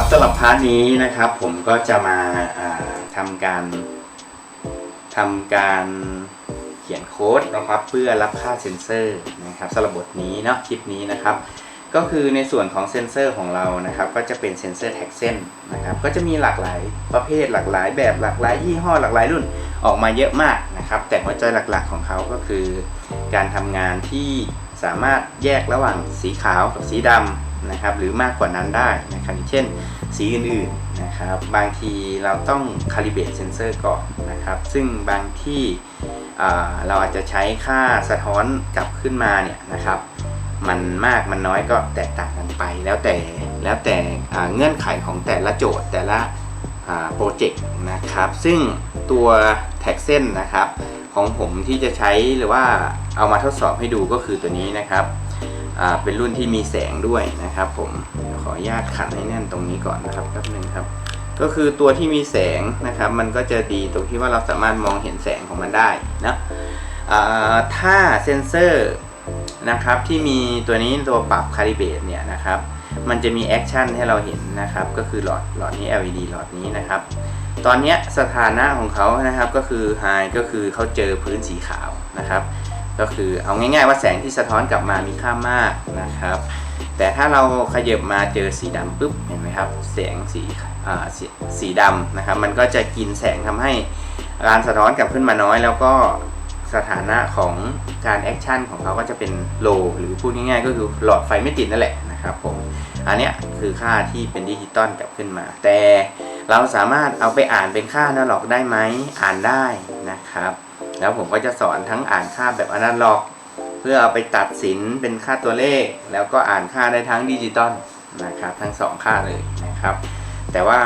ครับสำหรับพาร์ทนี้นะครับผมก็จะมาาทำการทำการเขียนโค้ดนะครับเพื่อรับค่าเซ็นเซอร์นะครับสำหรับบทนี้เนาะคลิปนี้นะครับ ก็คือในส่วนของเซ็นเซอร์ของเรานะครับ ก็จะเป็นเซ็นเซอร์แท็กเส้นนะครับก็จะมีหลากหลายประเภทหลากหลายแบบหลากหลายยี่ห้อหลากหลายรุ่นออกมาเยอะมากนะครับ แต่หัวใจหลักๆของเขาก็คือ การทำงานที่สามารถแยกระหว่างสีขาวกับสีดำ นะครับหรือมากกว่านั้นได้นะครับเช่นสีอื่นๆนะครับบางทีเราต้องคาลิเบตเซนเซอร์ก่อนนะครับซึ่งบางที่เราอาจจะใช้ค่าสะท้อนกลับขึ้นมาเนี่ยนะครับมันมากมันน้อยก็แตกต่างกันไป แล้วแต่แล้วแต่เงื่อนไขของแต่ละโจทย์แต่ละโปรเจกต์นะครับซึ่งตัวแท็กเส้นนะครับของผมที่จะใช้หรือว่าเอามาทดสอบให้ดูก็คือตัวนี้นะครับ เป็นรุ่นที่มีแสงด้วยนะครับผมเดี๋ยวขออนุญาตขันให้แน่นตรงนี้ก่อนนะครับแป๊บนึงครับ ก็คือตัวที่มีแสงนะครับ มันก็จะดีตรงที่ว่าเราสามารถมองเห็นแสงของมันได้นะถ้าเซนเซอร์นะครับที่มีตัวนี้ตัวปรับคาลิเบตเนี่ยนะครับมันจะมีแอคชั่นให้เราเห็นนะครับ ก็คือหลอดหลอดนี้ LED หลอดนี้นะครับ ตอนนี้สถานะของเขานะครับก็คือ High ก็คือเขาเจอพื้นสีขาวนะครับ ก็คือเอาง่าย ๆ ว่าแสงที่สะท้อนกลับมามีค่ามากนะครับ แต่ถ้าเราขยับมาเจอสีดำปุ๊บเห็นไหมครับแสงสีสสีดำนะครับ มันก็จะกินแสงทำให้การสะท้อนกลับขึ้นมาน้อย แล้วก็สถานะของการแอคชั่นของเขาก็จะเป็นโลหรือพูดง่ายๆ ก็คือหลอดไฟไม่ติดนั่นแหละนะครับผมอันนี้คือค่าที่เป็นดิจิตอลกลับขึ้นมา แต่เราสามารถเอาไปอ่านเป็นค่าอนาล็อกได้ไหมอ่านได้นะครับ แล้วผมก็จะสอนทั้งอ่านค่าแบบอนาล็อก เพื่อเอาไปตัดสินเป็นค่าตัวเลข แล้วก็อ่านค่าได้ทั้งดิจิตอลนะครับทั้งสองค่าเลยนะครับ แต่ว่า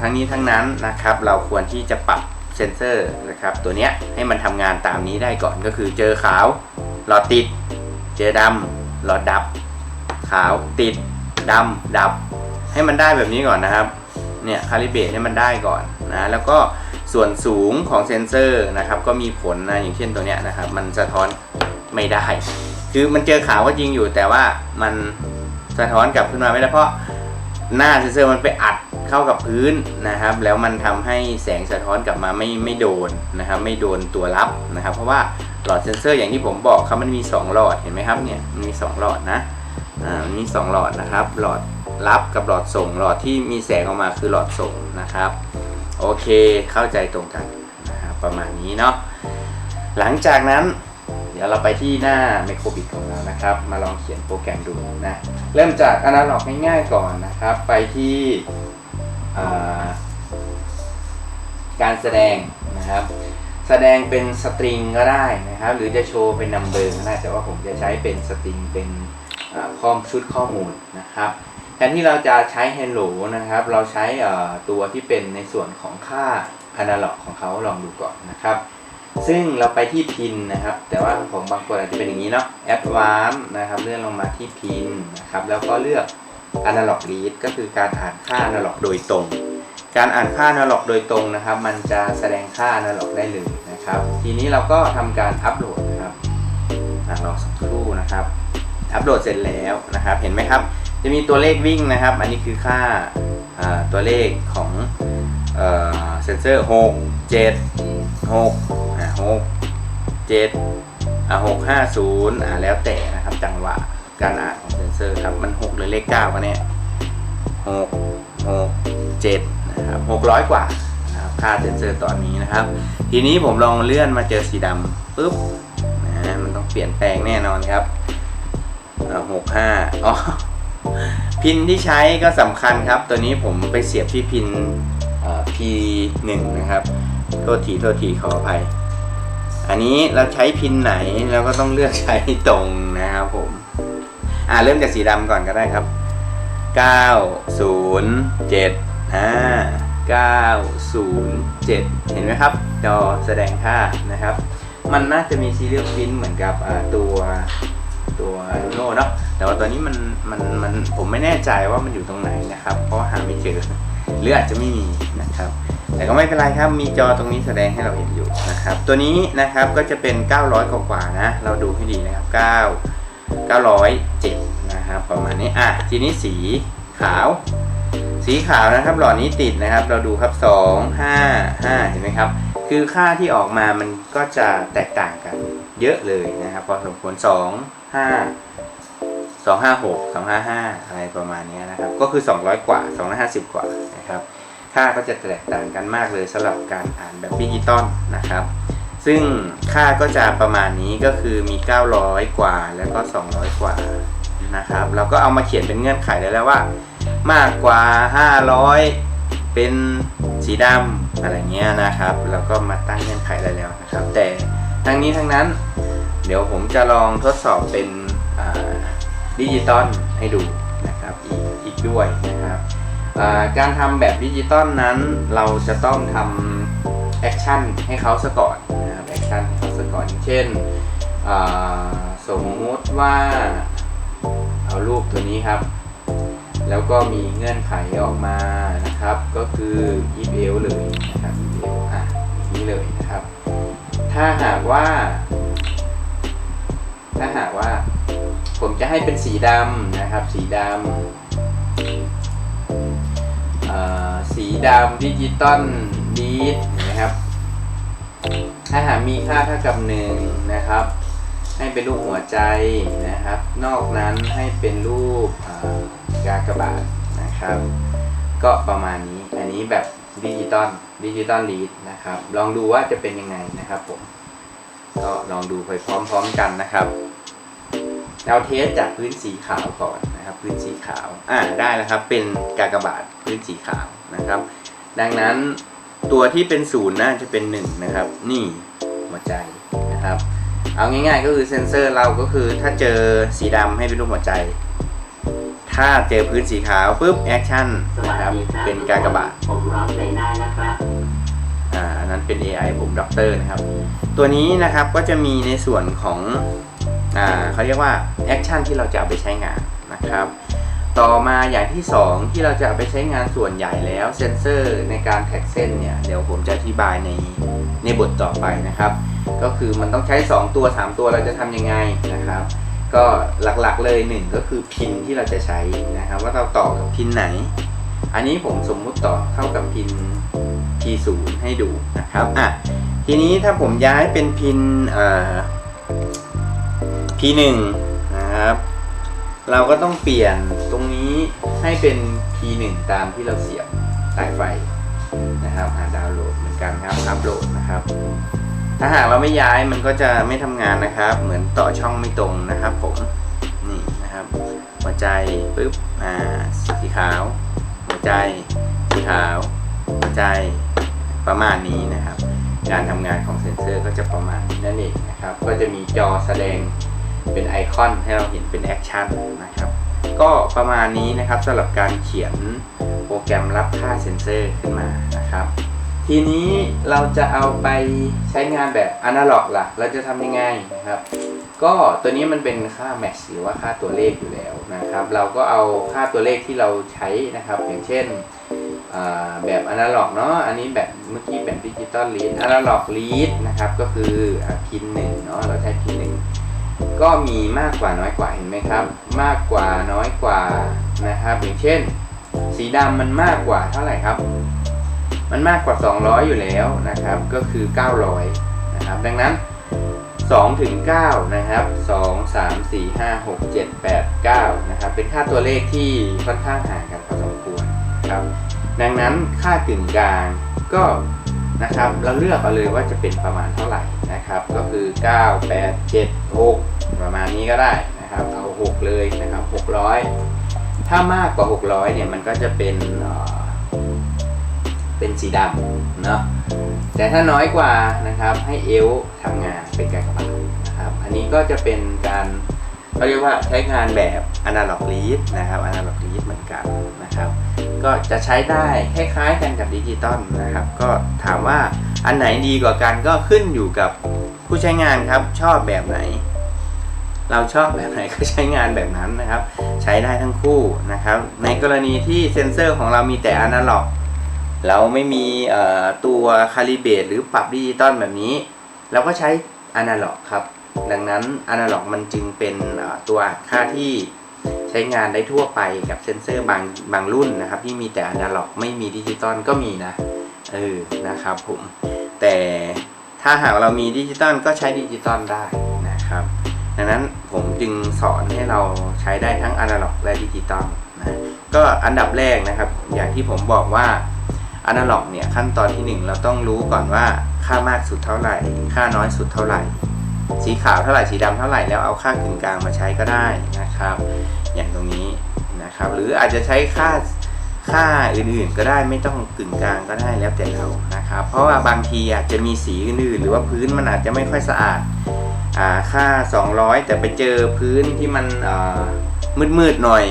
ทั้งนี้ทั้งนั้นนะครับเราควรที่จะปรับเซนเซอร์นะครับตัวเนี้ยให้มันทำงานตามนี้ได้ก่อนก็คือเจอขาว หลอดติด เจอดำหลอดดับ ขาวติดดำดับ ให้มันได้แบบนี้ก่อนนะครับเนี่ยคาลิเบตให้มันได้ก่อนนะแล้วก็ ส่วนสูงของเซนเซอร์นะครับก็มีผลนะอย่างเช่นตัวเนี้ยนะครับ มันสะท้อนไม่ได้ คือมันเจอขาวก็จริงอยู่ แต่ว่ามันสะท้อนกลับขึ้นมาไม่ได้เพราะหน้าเซนเซอร์มันไปอัดเข้ากับพื้นนะครับ แล้วมันทำให้แสงสะท้อนกลับมาไม่ไม่โดนนะครับ ไม่โดนตัวรับนะครับ เพราะว่าหลอดเซนเซอร์อย่างที่ผมบอกครับมันมี 2 หลอดเห็นไหมครับเนี่ยมันมี 2 หลอดนะอ่ามันมี 2 หลอดนะครับ หลอดรับกับหลอดส่ง หลอดที่มีแสงออกมาคือหลอดส่งนะครับ โอเคเข้าใจตรงกันนะครับประมาณนี้เนาะหลังจากนั้น เดี๋ยวเราไปที่หน้า m i c r o b i t ของเรานะครับ มาลองเขียนโปรแกรมดูนะเริ่มจากอนาล็อกง่ายๆก่อนนะครับ ไปที่การแสดงนะครับแสดงเป็นสตริงก็ได้นะครับ หรือจะโชว์เป็นนัมเบอร์ก็ได้แต่ว่าผมจะใช้เป็นสตริงเป็นข้อมชุดข้อมูลนะครับ แทนที่เราจะใช้ hello นะครับ เราใช้ตัวที่เป็นในส่วนของค่า analog ของเขาลองดูก่อนนะครับ ซึ่งเราไปที่พินนะครับ แต่ว่าของบางคนอาจจะเป็นอย่างนี้เนาะ advanced นะครับ เลื่อนลงมาที่พินนะครับ แล้วก็เลือก analog read ก็คือการอ่านค่า analog โดยตรง การอ่านค่า analog โดยตรงนะครับ มันจะแสดงค่า analog ได้เลยนะครับ ทีนี้เราก็ทำการอัปโหลดนะครับอะรอสักครู่นะครับ อัปโหลดเสร็จแล้วนะครับ เห็นไหมครับ จะมีตัวเลขวิ่งนะครับ อันนี้คือค่าตัวเลขของเซนเซอร์ 6 7 6อ่า6 7อ่า6 5 0อ่าแล้วแต่นะครับจังหวะการอ่านของเซนเซอร์ครับ มัน 6 หรือเลข9กันเนี่ย6 6 7นะครับ600 กว่านะครับค่าเซนเซอร์ตอนนี้นะครับ ทีนี้ผมลองเลื่อนมาเจอสีดำปุ๊บนะมันต้องเปลี่ยนแปลงแน่นอนครับหกห้าอ๋อ พินที่ใช้ก็สำคัญครับ ตัวนี้ผมไปเสียบที่พิน P1 นะครับ โทษทีโทษทีขออภัย อันนี้เราใช้พินไหนเราก็ต้องเลือกใช้ตรงนะครับผม อ่าเริ่มจากสีดำก่อนก็ได้ครับ 9 0 7 5 9 0 7 เห็นไหมครับ จอแสดงค่านะครับ มันน่าจะมีซีเรียลพินเหมือนกับอ่า ตัวตัว Arduino เนาะแต่ว่าตัวนี้มันมันมันผมไม่แน่ใจว่ามันอยู่ตรงไหนนะครับ เพราะหาไม่เจอหรืออาจจะไม่มีนะครับ แต่ก็ไม่เป็นไรครับมีจอตรงนี้แสดงให้เราเห็นอยู่นะครับ ตัวนี้นะครับก็จะเป็น 900 กว่าๆนะ เราดูให้ดีนะครับ 9 907นะครับประมาณนี้อะทีนี้สีขาว สีขาวนะครับ หลอดนี้ติดนะครับ เราดูครับสองห้าห้าเห็นไหมครับคือค่าที่ออกมามันก็จะแตกต่างกันเยอะเลยนะครับพอสมควรสอง ห้าสองห้าหกสองห้าห้าอะไรประมาณนี้นะครับ ก็คือ200กว่า250กว่านะครับ ค่าก็จะแตกต่างกันมากเลยสำหรับการอ่านแบบดิจิตอลนะครับ ซึ่งค่าก็จะประมาณนี้ก็คือมี 900 กว่าแล้วก็ 200 กว่านะครับ เราก็เอามาเขียนเป็นเงื่อนไขได้แล้วว่า มากกว่า 500 เป็นสีดำอะไรเงี้ยนะครับ แล้วก็มาตั้งเงื่อนไขได้แล้วนะครับ แต่ทั้งนี้ทั้งนั้น เดี๋ยวผมจะลองทดสอบเป็นดิจิตอลให้ดูนะครับอีกอีกด้วยนะครับการทำแบบดิจิตอลนั้นเราจะต้องทำแอคชั่นให้เขาซะก่อนนะครับแอคชั่นให้เขาซะก่อนเช่นสมมติว่าเอารูปตัวนี้ครับ แล้วก็มีเงื่อนไขออกมานะครับ ก็คือ if else เลยนะครับ if else อะนี้เลยนะครับ ถ้าหากว่า จะให้เป็นสีดำนะครับ สีดำสีดำดิจิตอลดีดนะครับถ้าหากมีค่าเท่ากับหนึ่งนะครับ ให้เป็นรูปหัวใจนะครับ นอกนั้นให้เป็นรูปอ่ากากบาทนะครับ ก็ประมาณนี้อันนี้แบบดิจิตอลดิจิตอลลีดนะครับ ลองดูว่าจะเป็นยังไงนะครับผม ก็ลองดูไปพร้อมๆกันนะครับ เราเทสจากพื้นสีขาวก่อนนะครับ พื้นสีขาวอ่าได้แล้วครับ เป็นกากบาทพื้นสีขาวนะครับ ดังนั้นตัวที่เป็นศูนย์น่าจะเป็นหนึ่งนะครับ นี่หัวใจนะครับ เอาง่ายๆก็คือเซนเซอร์เราก็คือถ้าเจอสีดำให้เป็นรูปหัวใจ ถ้าเจอพื้นสีขาวปุ๊บแอคชั่นนะครับเป็นกากบาทผมร้องเพลงได้นะครับอ่าอันนั้นเป็น AI ผมด็อกเตอร์นะครับ ตัวนี้นะครับก็จะมีในส่วนของ อ่าเขาเรียกว่าแอคชั่นที่เราจะเอาไปใช้งานนะครับ ต่อมาอย่างที่ 2 ที่เราจะเอาไปใช้งานส่วนใหญ่แล้วเซนเซอร์ในการแท็กเส้นเนี่ยเดี๋ยวผมจะอธิบายในในบทต่อไปนะครับ ก็คือมันต้องใช้ 2 ตัว 3 ตัวเราจะทำยังไงนะครับ ก็หลักๆเลยหนึ่งก็คือพินที่เราจะใช้นะครับ ว่าเราต่อกับพินไหน อันนี้ผมสมมุติต่อเข้ากับพิน P0 ให้ดูนะครับอะทีนี้ถ้าผมย้ายเป็นพินเอ่ อ P1 นะครับเราก็ต้องเปลี่ยนตรงนี้ให้เป็น P1 ตามที่เราเสียบสายไฟนะครับหาดาวน์โหลดเหมือนกันครับอัปโหลดนะครับ ถ้าหากเราไม่ย้ายมันก็จะไม่ทำงานนะครับ เหมือนต่อช่องไม่ตรงนะครับผมนี่นะครับ หัวใจปุ๊บอ่าสีขาว หัวใจสีขาว หัวใจประมาณนี้นะครับ การทำงานของเซ็นเซอร์ก็จะประมาณนี้นั่นเองนะครับ ก็จะมีจอแสดง เป็นไอคอนให้เราเห็นเป็นแอคชั่นนะครับ ก็ประมาณนี้นะครับสำหรับการเขียนโปรแกรมรับค่าเซนเซอร์ขึ้นมานะครับ ทีนี้เราจะเอาไปใช้งานแบบอนาล็อกล่ะ เราจะทำยังไงนะครับ ก็ตัวนี้มันเป็นค่าแมชหรือว่าค่าตัวเลขอยู่แล้วนะครับ เราก็เอาค่าตัวเลขที่เราใช้นะครับ อย่างเช่นแบบอนาล็อกเนาะ อันนี้แบบเมื่อกี้แบบดิจิตอลลีดอนาล็อกลีดนะครับ ก็คือพินหนึ่งเนาะ เราใช้พินหนึ่ง ก็มีมากกว่าน้อยกว่าเห็นไหมครับ มากกว่าน้อยกว่านะครับ อย่างเช่น สีดำมันมากกว่าเท่าไหร่ครับ มันมากกว่า 200 อยู่แล้วนะครับ ก็คือ 900 นะครับ ดังนั้น2ถึง9นะครับ2 3 4 5 6 7 8 9นะครับ เป็นค่าตัวเลขที่ค่อนข้างห่างกันพอสมควรครับ ดังนั้นค่ากึ่งกลางก็ นะครับเราเลือกเอาเลยว่าจะเป็นประมาณเท่าไหร่นะครับ ก็คือ 9 8 7 6 ประมาณนี้ก็ได้นะครับเอา 6 เลยนะครับ600 ถ้ามากกว่า 600เนี่ยมันก็จะเป็นเป็นสีดำเนาะแต่ถ้าน้อยกว่านะครับให้เอลทำงานเป็นการกระบาดนะครับ อันนี้ก็จะเป็นการเขาเรียกว่าใช้งานแบบ analog read นะครับ analog read เหมือนกันนะครับ ก็จะใช้ได้คล้ายๆกันกับดิจิตอลนะครับ ก็ถามว่าอันไหนดีกว่ากันก็ขึ้นอยู่กับผู้ใช้งานครับชอบแบบไหน เราชอบแบบไหนก็ใช้งานแบบนั้นนะครับ ใช้ได้ทั้งคู่นะครับ ในกรณีที่เซนเซอร์ของเรามีแต่ analog เราไม่มีตัวคาลิเบตหรือปรับดิจิตอลแบบนี้ เราก็ใช้อนาล็อกครับ ดังนั้นอนาล็อกมันจึงเป็นตัวค่าที่ ใช้งานได้ทั่วไปกับเซนเซอร์บางบางรุ่นนะครับ ที่มีแต่อนาล็อกไม่มีดิจิตอลก็มีนะเออนะครับผมแต่ถ้าหากเรามีดิจิตอลก็ใช้ดิจิตอลได้นะครับ ดังนั้นผมจึงสอนให้เราใช้ได้ทั้งอนาล็อกและดิจิตอลนะก็อันดับแรกนะครับ อย่างที่ผมบอกว่าอนาล็อกเนี่ยขั้นตอนที่หนึ่งเราต้องรู้ก่อนว่าค่ามากสุดเท่าไหร่ ค่าน้อยสุดเท่าไหร่ สีขาวเท่าไหร่สีดำเท่าไหร่แล้วเอาค่ากึ่งกลางมาใช้ก็ได้นะครับ อย่างตรงนี้นะครับ หรืออาจจะใช้ค่าค่าอื่นๆก็ได้ไม่ต้องกึ่งกลางก็ได้แล้วแต่เรานะครับ เพราะว่าบางทีอาจจะมีสีอื่นๆ หรือว่าพื้นมันอาจจะไม่ค่อยสะอาดอ่าค่า 200 แต่ไปเจอพื้นที่มันมืดๆหน่อย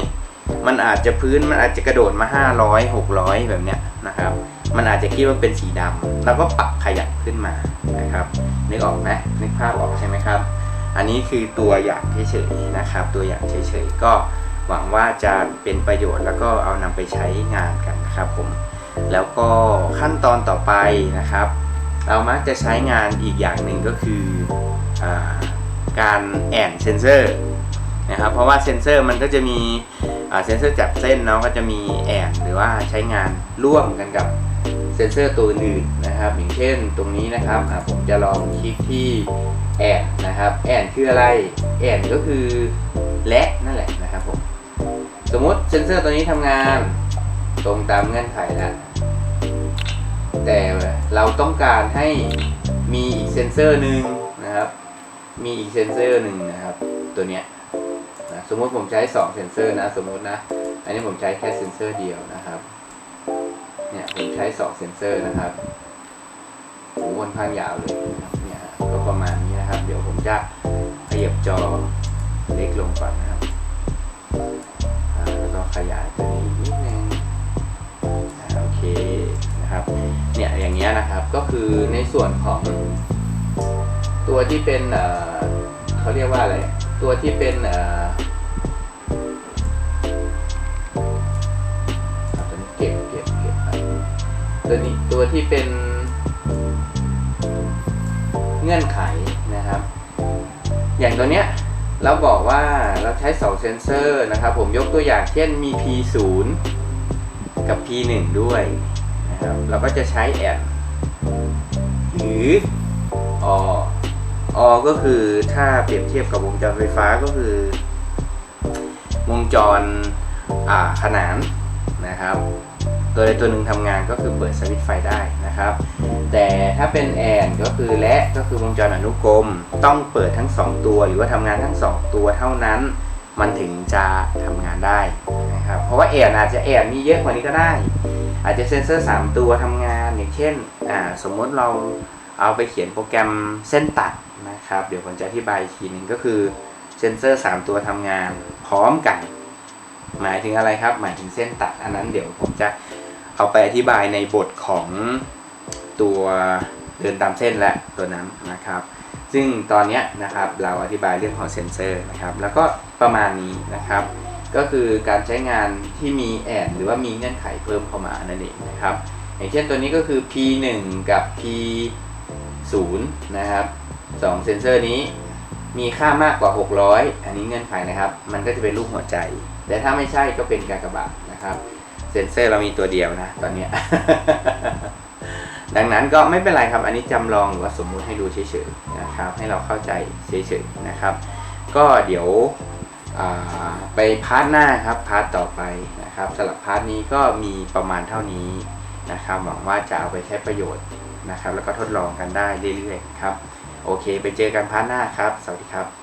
มันอาจจะพื้นมันอาจจะกระโดดมา 500 600 แบบเนี้ยนะครับ มันอาจจะคิดว่าเป็นสีดำแล้วก็ปรับขยับขึ้นมานะครับนึกออกไหมนึกภาพออกใช่ไหมครับ อันนี้คือตัวอย่างเฉยๆนะครับ ตัวอย่างเฉยๆก็หวังว่าจะเป็นประโยชน์แล้วก็เอานำไปใช้งานกันนะครับผมแล้วก็ขั้นตอนต่อไปนะครับ เรามักจะใช้งานอีกอย่างหนึ่งก็คืออการแอนเซนเซอร์นะครับเพราะว่าเซนเซอร์มันก็จะมีเซนเซอร์จับเส้นเนาะก็จะมีแอนหรือว่าใช้งานร่วมกันกับ เซนเซอร์ตัวอื่นนะครับ อย่างเช่นตรงนี้นะครับผมจะลองคลิกที่แอนนะครับแอนคืออะไรแอนก็คือและนั่นแหละนะครับผมสมมติเซนเซอร์ตัวนี้ทำงานตรงตามเงื่อนไขแล้วแต่เราต้องการให้มีอีกเซนเซอร์หนึ่งนะครับ มีอีกเซนเซอร์หนึ่งนะครับ ตัวเนี้ยนะสมมติผมใช้2เซนเซอร์นะสมมตินะ อันนี้ผมใช้แค่เซนเซอร์เดียวนะครับ เนี่ยผมใช้2เซนเซอร์นะครับโอ้วนข้างยาวเลยนะครับเนี่ยก็ประมาณนี้นะครับ เดี๋ยวผมจะขยับจอเล็กลงก่อนนะครับอ่าแล้วก็ขยายตัวนี้นิดนึงอ่าโอเคนะครับเนี่ยอย่างเงี้ยนะครับก็คือในส่วนของตัวที่เป็นเอ่อเขาเรียกว่าอะไรตัวที่เป็นเอ่อ ตัวนี้ตัวที่เป็นเงื่อนไขนะครับ อย่างตัวเนี้ยเราบอกว่าเราใช้2เซนเซอร์นะครับ ผมยกตัวอย่างเช่นมี P0 กับ P1 ด้วยนะครับเราก็จะใช้แอนหรือออก็คือถ้าเปรียบเทียบกับวงจรไฟฟ้าก็คือ วงจรอ่าขนานนะครับ ตัวใดตัวหนึ่งทำงานก็คือเปิดสวิตช์ไฟได้นะครับ แต่ถ้าเป็นแอนก็คือและก็คือวงจรอนุกรม ต้องเปิดทั้ง 2 ตัว หรือว่าทำงานทั้ง 2 ตัวเท่านั้น มันถึงจะทำงานได้นะครับเพราะว่าแอนอาจจะแอนมีเยอะกว่านี้ก็ได้ อาจจะเซนเซอร์ 3 ตัวทำงานอย่างเช่นสมมติเราเอาไปเขียนโปรแกรมเส้นตัดนะครับ เดี๋ยวผมจะอธิบายอีกทีหนึ่งก็คือเซนเซอร์ 3 ตัวทำงานพร้อมกันหมายถึงอะไรครับ หมายถึงเส้นตัดอันนั้นเดี๋ยวผมจะ เอาไปอธิบายในบทของตัวเดินตามเส้นและตัวนั้นนะครับ ซึ่งตอนนี้นะครับเราอธิบายเรื่องของเซนเซอร์นะครับ แล้วก็ประมาณนี้นะครับ ก็คือการใช้งานที่มีแอนหรือว่ามีเงื่อนไขเพิ่มเข้ามานั่นเองนะครับ อย่างเช่นตัวนี้ก็คือ P1 กับ P0 นะครับสองเซนเซอร์นี้มีค่ามากกว่า 600 อันนี้เงื่อนไขนะครับ มันก็จะเป็นรูปหัวใจ แต่ถ้าไม่ใช่ก็เป็นกากบาท นะครับ เซนเซอร์เรามีตัวเดียวนะ ตอนนี้ ดังนั้นก็ไม่เป็นไรครับ อันนี้จำลองหรือว่าสมมุติให้ดูเฉยๆนะครับ ให้เราเข้าใจเฉยๆนะครับ ก็เดี๋ยวไปพาร์ทหน้าครับพาร์ทต่อไปนะครับสำหรับพาร์ทนี้ก็มีประมาณเท่านี้นะครับหวังว่าจะเอาไปใช้ประโยชน์นะครับ แล้วก็ทดลองกันได้เรื่อยๆครับ โอเค ไปเจอกันพาร์ทหน้าครับ สวัสดีครับ